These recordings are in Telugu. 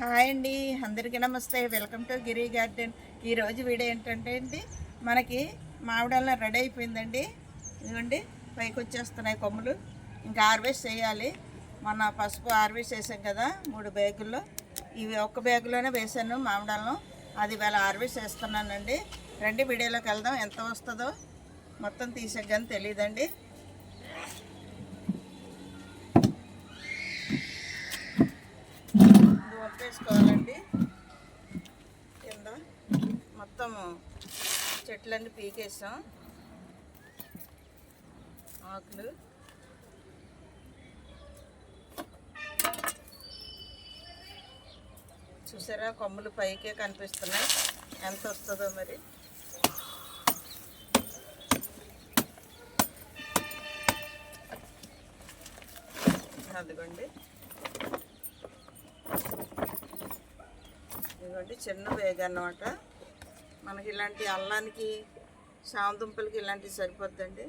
హాయ్ అండి అందరికీ నమస్తే. Welcome to Giri garden. ఈరోజు వీడియో ఏంటంటే అండి మనకి మామిడాల రెడీ అయిపోయిందండి. ఇదిగోండి పైకి వచ్చేస్తున్నాయి కొమ్ములు. ఇంకా హార్వెస్ట్ చేయాలి. మొన్న పసుపు హార్వెస్ట్ చేసాం కదా మూడు బ్యాగుల్లో. ఇవి ఒక్క బ్యాగులోనే వేసాను మామిడాలను. అది వేళ హార్వెస్ట్ చేస్తున్నానండి. రండి వీడియోలోకి వెళ్దాం. ఎంత వస్తుందో మొత్తం తీసాక కానీ తెలియదండి ఇది వేసుకోవాలండి. కింద మొత్తం చెట్లన్నీ పీకేసాం. ఆకులు. చూసారా కొమ్ములు పైకే కనిపిస్తున్నాయి. ఎంత వస్తుందో మరి. అదిగోండి. ఇదిగోండి చిన్న వేగ అన్నమాట. మనకి ఇలాంటి అల్లానికి శామదుంపలకి ఇలాంటివి సరిపోద్దండి.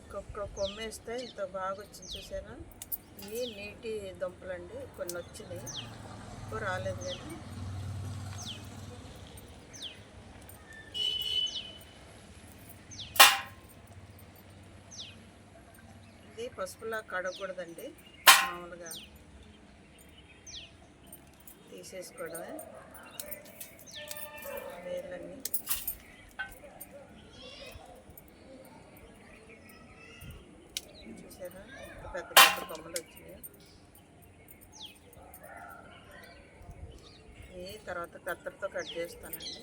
ఒక్కొక్క కొమ్మేస్తే ఇంత బాగా వచ్చింది చూసారా? ఇవి నీటి దుంపలండి కొన్ని వచ్చినాయి. ఎక్కువ రాలేదు కానీ. ఇది పసుపులా కడగకూడదండి మామూలుగా. తీసేసుకోవడమే. వేర్లన్నీ. చూసారా? పెద్ద పెద్ద కొమ్మలు వచ్చినాయి తర్వాత కత్తెరతో కట్ చేస్తానండి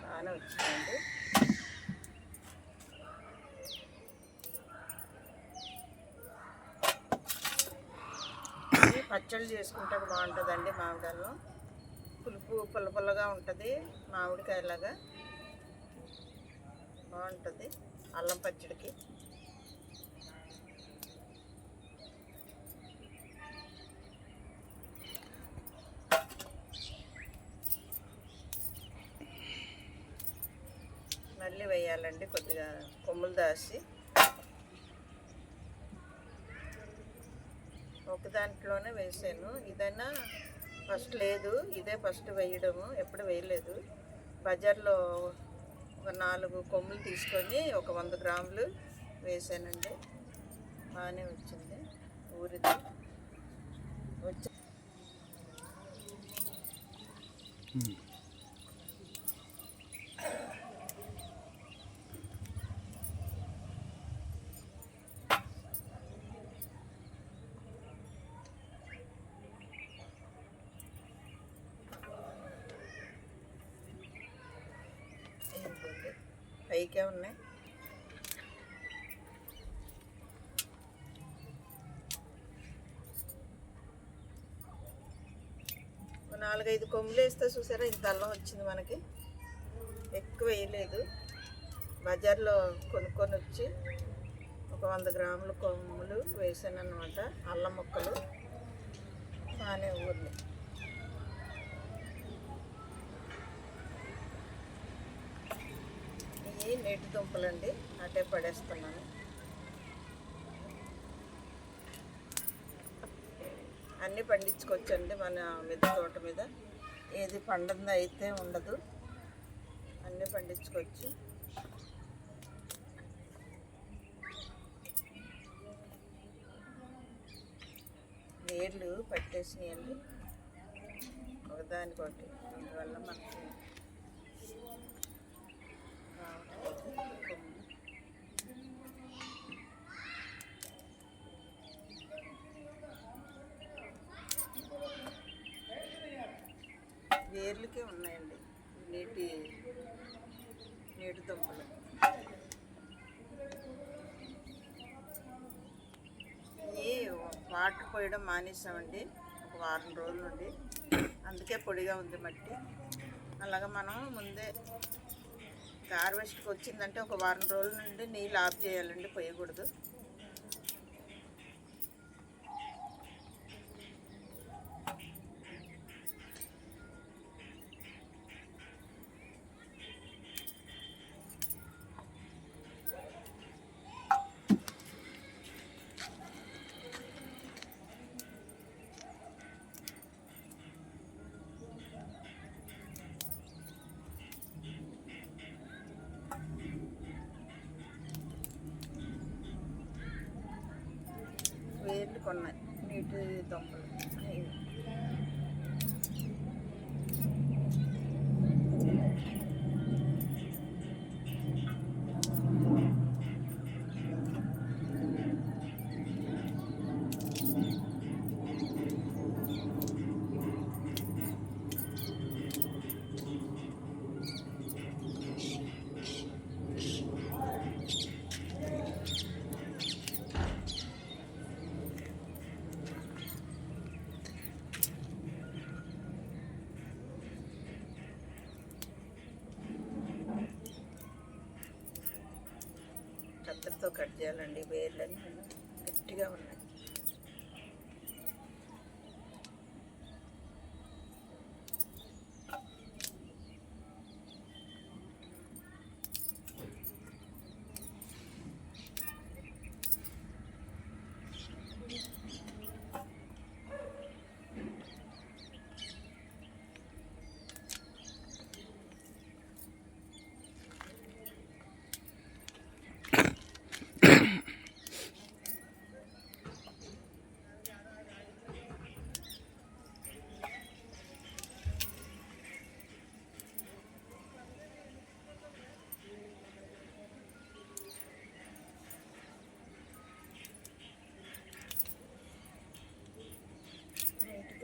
బాగానే వచ్చిందండి ఇది పచ్చళ్ళు చేసుకుంటే బాగుంటుందండి మామిడాలు పులుపు పుల్ల పుల్లగా ఉంటుంది మామిడికాయలాగా. బాగుంటుంది అల్లం పచ్చడికి. మళ్ళీ వేయాలండి కొద్దిగా కొమ్ములు దాసి. దాంట్లోనే వేసాను. ఇదైనా ఫస్ట్ లేదు. ఇదే ఫస్ట్ వేయడము. ఎప్పుడు వేయలేదు. బజార్లో ఒక నాలుగు కొమ్ములు తీసుకొని ఒక వంద గ్రాములు వేసానండి. బాగానే వచ్చింది. ఊరిది. వచ్చి ఇదిగోండి. పైకే ఉన్నాయి. నాలుగైదు కొమ్ములు వేస్తే చూసారా ఇంత అల్లం వచ్చింది మనకి. ఎక్కువ వేయలేదు. బజార్లో కొనుక్కొని వచ్చి ఒక వంద గ్రాముల కొమ్ములు వేసాను అనమాట అల్లం ముక్కలు. బాగానే ఊర్లు ఇవి నీటి దుంపలండి అటే పడేస్తున్నాను. అన్నీ పండించుకోవచ్చండి మన మీద తోట మీద. ఏది పండింది అయితే ఉండదు. అన్నీ పండించుకోవచ్చు. వేర్లు పట్టేసినాయండి. ఒకదానికొకటి అందువల్ల మనకి వేర్లకే ఉన్నాయండి. నీటి నీటి దుంపలు. ఈ వాటర్ పోయడం మానేసామండి. ఒక వారం రోజులు నుండి అందుకే పొడిగా ఉంది మట్టి. అలాగ మనం ముందే హార్వెస్ట్కి వచ్చిందంటే ఒక వారం రోజుల నుండి నీళ్ళు ఆఫ్ చేయాలండి పోయకూడదు. వేర్లు కొన్నాయి నీటి దుంపలు ఇవి. కట్ చేయాలండి వేర్లన్నీ గట్టిగా ఉన్నాయి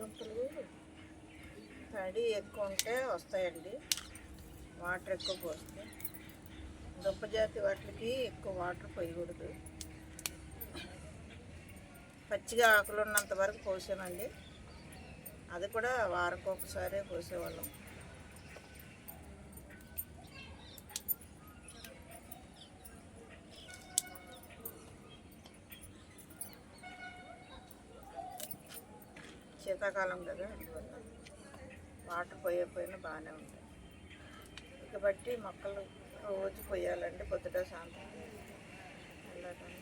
నీటి తడి ఎక్కువ ఉంటే వస్తాయండి. వాటర్ ఎక్కువ పోస్తే. దుంప జాతి వాటికి ఎక్కువ వాటర్ పోయకూడదు. పచ్చిగా ఆకులు ఉన్నంత వరకు పోసామండి. అది కూడా వారకు ఒకసారి పోసేవాళ్ళం. శీతాకాలం కదా అందువల్ల వాటర్ పోయకపోయినా బాగానే ఉంటాయి. ఇక బట్టి మొక్కలు రోజు పోయాలండి పొద్దుట సాయంత్రం వెళ్ళటం.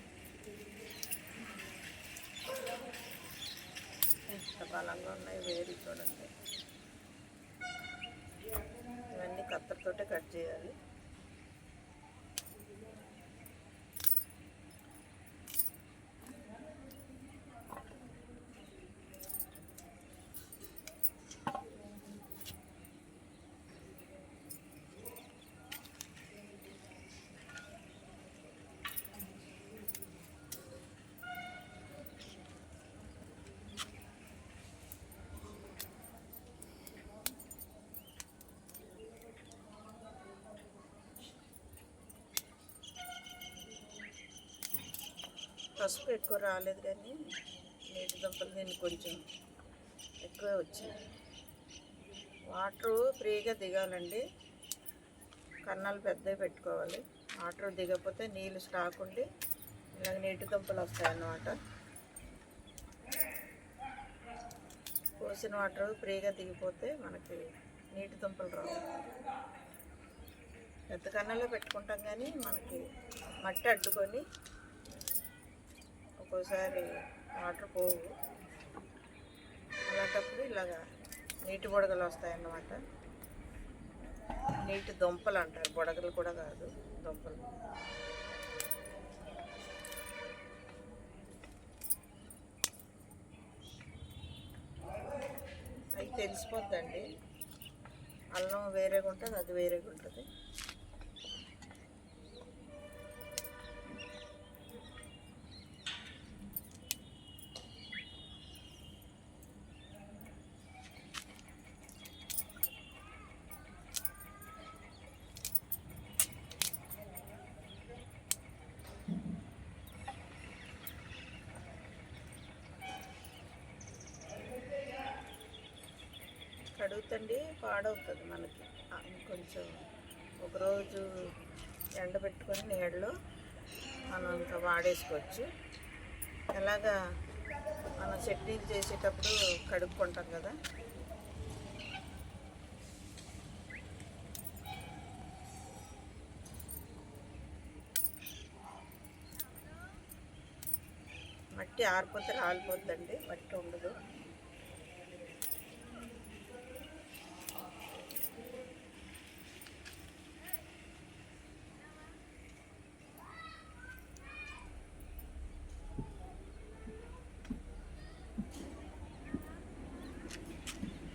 ఎంత బలంగా ఉన్నాయి వేరు చూడండి. ఇవన్నీ కత్తెరతోటే కట్ చేయాలి. పసుపు ఎక్కువ రాలేదు కానీ నీటి దుంపలు దీన్ని కొంచెం ఎక్కువ వచ్చింది వాటర్ ఫ్రీగా దిగాలండి. కన్నాలు పెద్దవి పెట్టుకోవాలి. వాటర్ దిగకపోతే నీళ్ళు స్టాక్ ఉండి ఇలాగ నీటి దుంపలు వస్తాయన్నమాట. పోసిన వాటర్ ఫ్రీగా దిగిపోతే మనకి నీటి దుంపలు రావు. పెద్ద కన్నాలో పెట్టుకుంటాం కానీ మనకి మట్టి అడ్డుకొని ఒక్కోసారి వాటర్ పోవు. అలాంటప్పుడు ఇలాగా నీటి బుడగలు వస్తాయన్నమాట. నీటి దుంపలు అంటారు. బుడగలు కూడా కాదు దుంపలు. అవి తెలిసిపోద్దండి. అల్లం వేరేగా ఉంటుంది అది వేరేగా ఉంటుంది అడుగుతండి పాడవుతుంది మనకి. కొంచెం ఇంకొంచెం ఒకరోజు ఎండబెట్టుకొని నీళ్ళు మనం ఇంకా వాడేసుకోవచ్చు. ఎలాగా మనం చట్నీలు చేసేటప్పుడు కడుక్కుంటాం కదా. మట్టి ఆరిపోతే రాలిపోద్దండి మట్టి ఉండదు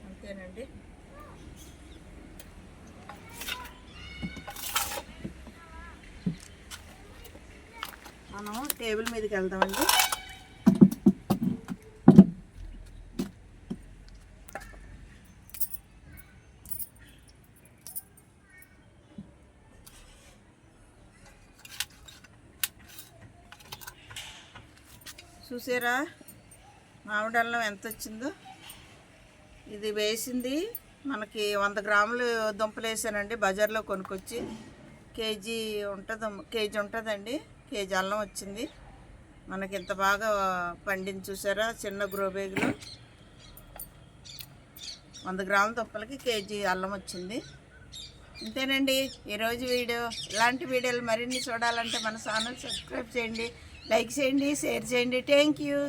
అంతేనండి మనం టేబుల్ మీదకి వెళ్దామండి. చూసారా? మామిడి అల్లం ఎంత వచ్చిందో? ఇది వేసింది మనకి వంద గ్రాములు దుంపలు వేసానండి బజార్లో కొనుక్కొచ్చి. కేజీ ఉంటుంది కేజీ ఉంటుందండి. కేజీ అల్లం వచ్చింది. మనకి ఇంత బాగా పండింది చూసారా? చిన్న గ్రోబేగులు వంద గ్రాముల తుప్పలకి కేజీ అల్లం వచ్చింది. ఇంతేనండి ఈరోజు వీడియో. ఇలాంటి వీడియోలు మరిన్ని చూడాలంటే మన ఛానల్ సబ్స్క్రైబ్ చేయండి లైక్ చేయండి షేర్ చేయండి. Thank you.